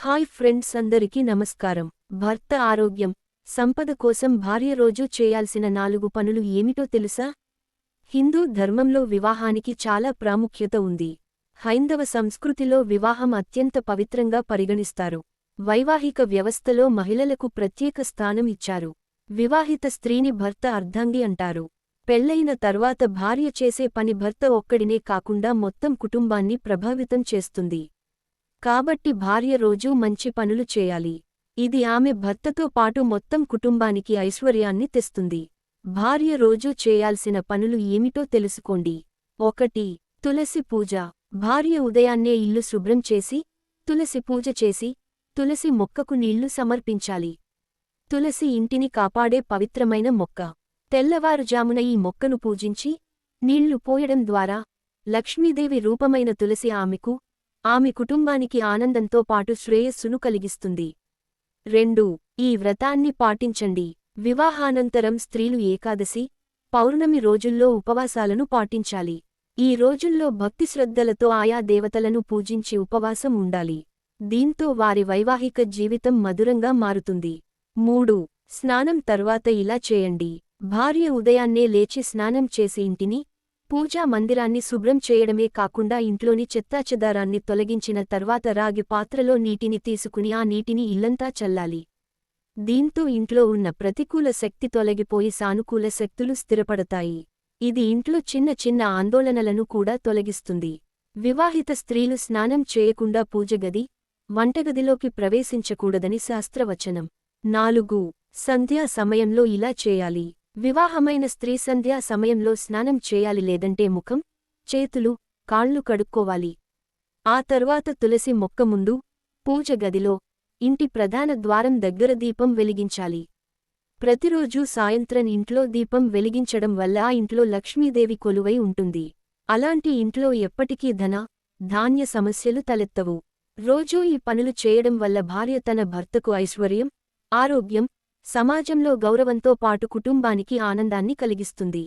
Hi friends అందరికీ నమస్కారం. భర్త ఆరోగ్యం. సంపద కోసం భార్య రోజూ చేయాల్సిన నాలుగు పనులు ఏమిటో తెలుసా? హిందూ ధర్మంలో వివాహానికి చాలా ప్రాముఖ్యత ఉంది. హైందవ సంస్కృతిలో వివాహం అత్యంత పవిత్రంగా పరిగణిస్తారు. వైవాహిక వ్యవస్థలో మహిళలకు ప్రత్యేక స్థానం ఇచ్చారు. వివాహిత స్త్రీని భర్త అర్ధాంగి అంటారు. పెళ్ళైన తర్వాత భార్య చేసే పని భర్త ఒక్కడినే కాకుండా మొత్తం కుటుంబాన్ని ప్రభావితం చేస్తుంది. కాబట్టి భార్య రోజూ మంచి పనులు చేయాలి. ఇది ఆమె భర్తతో పాటు మొత్తం కుటుంబానికి ఐశ్వర్యాన్ని తెస్తుంది. భార్య రోజూ చేయాల్సిన పనులు ఏమిటో తెలుసుకోండి. ఒకటి తులసి పూజ. భార్య ఉదయాన్నే ఇల్లు శుభ్రం చేసి తులసి పూజ చేసి తులసి మొక్కకు నీళ్ళు సమర్పించాలి. తులసి ఇంటిని కాపాడే పవిత్రమైన మొక్క. తెల్లవారుజామున ఈ మొక్కను పూజించి నీళ్ళు పోయడం ద్వారా లక్ష్మీదేవి రూపమైన తులసి ఆమెకు ఆమె కుటుంబానికి ఆనందంతో పాటు శ్రేయస్సును కలిగిస్తుంది. రెండు ఈ వ్రతాన్ని పాటించండి. వివాహానంతరం స్త్రీలు ఏకాదశి పౌర్ణమి రోజుల్లో ఉపవాసాలను పాటించాలి. ఈ రోజుల్లో భక్తి శ్రద్ధలతో ఆయా దేవతలను పూజించి ఉపవాసం ఉండాలి. దీంతో వారి వైవాహిక జీవితం మధురంగా మారుతుంది. మూడు స్నానం తర్వాత ఇలా చేయండి. భార్య ఉదయాన్నే లేచి స్నానం చేసి ఇంటిని పూజా మందిరాన్ని శుభ్రం చేయడమే కాకుండా ఇంట్లోని చెత్తాచెదారాన్ని తొలగించిన తర్వాత రాగి పాత్రలో నీటిని తీసుకుని ఆ నీటిని ఇల్లంతా చల్లాలి. దీంతో ఇంట్లో ఉన్న ప్రతికూల శక్తి తొలగిపోయి సానుకూల శక్తులు స్థిరపడతాయి. ఇది ఇంట్లో చిన్న చిన్న ఆందోళనలను కూడా తొలగిస్తుంది. వివాహిత స్త్రీలు స్నానం చేయకుండా పూజగది వంటగదిలోకి ప్రవేశించకూడదని శాస్త్రవచనం. నాలుగు. సంధ్యా సమయంలో ఇలా చేయాలి. వివాహమైన స్త్రీ సంధ్యా సమయంలో స్నానం చేయాలి లేదంటే ముఖం చేతులు కాళ్ళు కడుక్కోవాలి. ఆ తర్వాత తులసి మొక్క ముందు పూజ గదిలో ఇంటి ప్రధాన ద్వారం దగ్గర దీపం వెలిగించాలి. ప్రతిరోజూ సాయంత్రం ఇంట్లో దీపం వెలిగించడం వల్ల ఆ ఇంట్లో లక్ష్మీదేవి కొలువై ఉంటుంది. అలాంటి ఇంట్లో ఎప్పటికీ ధన ధాన్య సమస్యలు తలెత్తవు. రోజూ ఈ పనులు చేయడం వల్ల భార్య తన భర్తకు ఐశ్వర్యం ఆరోగ్యం సమాజంలో గౌరవంతో పాటు కుటుంబానికి ఆనందాన్ని కలిగిస్తుంది.